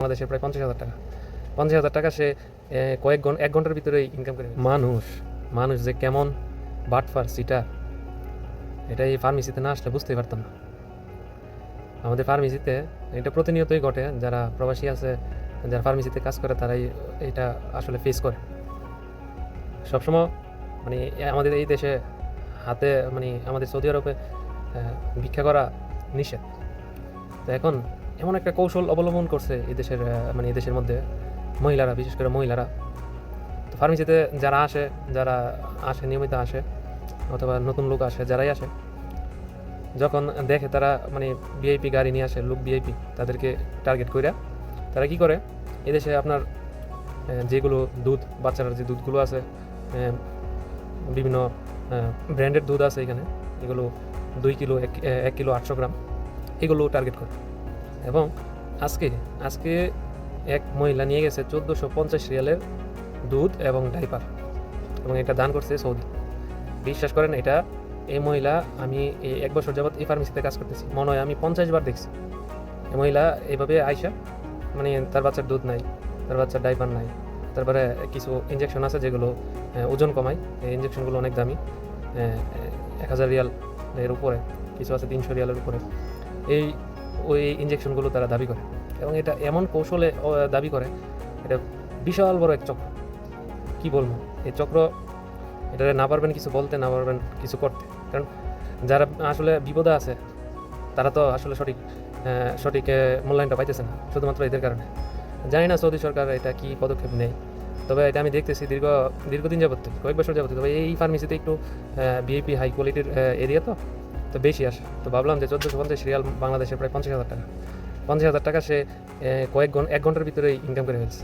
বাংলাদেশের প্রায় পঞ্চাশ হাজার টাকা। পঞ্চাশ হাজার টাকা সে কয়েক ঘণ্টা এক ঘণ্টার ভিতরেই ইনকাম করে মানুষ মানুষ যে কেমন বাটফার সিটা এটা এই ফার্মেসিতে না আসলে বুঝতেই পারতাম না। আমাদের ফার্মেসিতে এটা প্রতিনিয়তই ঘটে, যারা প্রবাসী আছে, যারা ফার্মেসিতে কাজ করে, তারাই এটা আসলে ফেস করে। সবসময় মানে আমাদের এই দেশে হাতে মানে আমাদের সৌদি আরবে ভিক্ষা করা নিষেধ। তো এখন এমন একটা কৌশল অবলম্বন করছে এই দেশের মানে এই দেশের মধ্যে মহিলারা, বিশেষ করে মহিলারা। তো ফার্মেসিতে যারা আসে যারা আসে, নিয়মিত আসে, অথবা নতুন লোক আসে, যারাই আসে, যখন দেখে তারা মানে ভিআইপি গাড়ি নিয়ে আসে, লোক ভিআইপি তাদেরকে টার্গেট কইরা তারা কি করে? এদেশে আপনার যেগুলো দুধ, বাচ্চারা যে দুধগুলো আছে বিভিন্ন ব্র্যান্ডেড দুধ আছে এখানে, এগুলো দুই কিলো, এক কিলো আটশো গ্রাম, এগুলো টার্গেট করে। এবং আজকে আজকে এক মহিলা নিয়ে গেছে চোদ্দোশো পঞ্চাশ রিয়ালের দুধ এবং ডাইপার এবং এটা দান করছে সৌদি। বিশ্বাস করেন, এটা এই মহিলা, আমি এই এক বছর যাবৎ এই ফার্মেসিতে কাজ করতেছি। মনে হয় আমি পঞ্চাশ বার দেখছি। এই মহিলা এইভাবে আইসা মানে তার বাচ্চার দুধ নাই, তার বাচ্চার ডাইপার নাই, তারপরে কিছু ইঞ্জেকশন আছে যেগুলো ওজন কমায়। এই ইঞ্জেকশনগুলো অনেক দামি এক হাজার রিয়াল এর উপরে, কিছু আছে তিনশো রিয়ালের উপরে। এই ওই ইঞ্জেকশনগুলো তারা দাবি করে। এবং এটা এমন কৌশলে দাবি করে, এটা বিশাল বড় এক চক্র। কি বলব? এই চক্র এটা না পারবেন কিছু বলতে, না পারবেন কিছু করতে। কারণ যারা আসলে বিপদে আছে, তারা তো আসলে সঠিক সঠিক মূল্যায়নটা পাইতেছে না, শুধুমাত্র এদের কারণে। জানি না সৌদি সরকার এটা কি পদক্ষেপ নেয়। তবে এটা আমি দেখতেছি দীর্ঘ, দীর্ঘদিন যাবত কয়েক বছর যাবত তবে এই ফার্মেসিতে একটু বিএপি হাই কোয়ালিটির এরিয়া তো। তো বেশি আসে। তো ভাবলাম যে চোদ্দোশো পঞ্চাশ রিয়াল বাংলাদেশের প্রায় পঞ্চাশ হাজার টাকা। পঞ্চাশ হাজার টাকা সে কয়েক এক ঘণ্টার ভিতরে ইনকাম করে ফেলছে।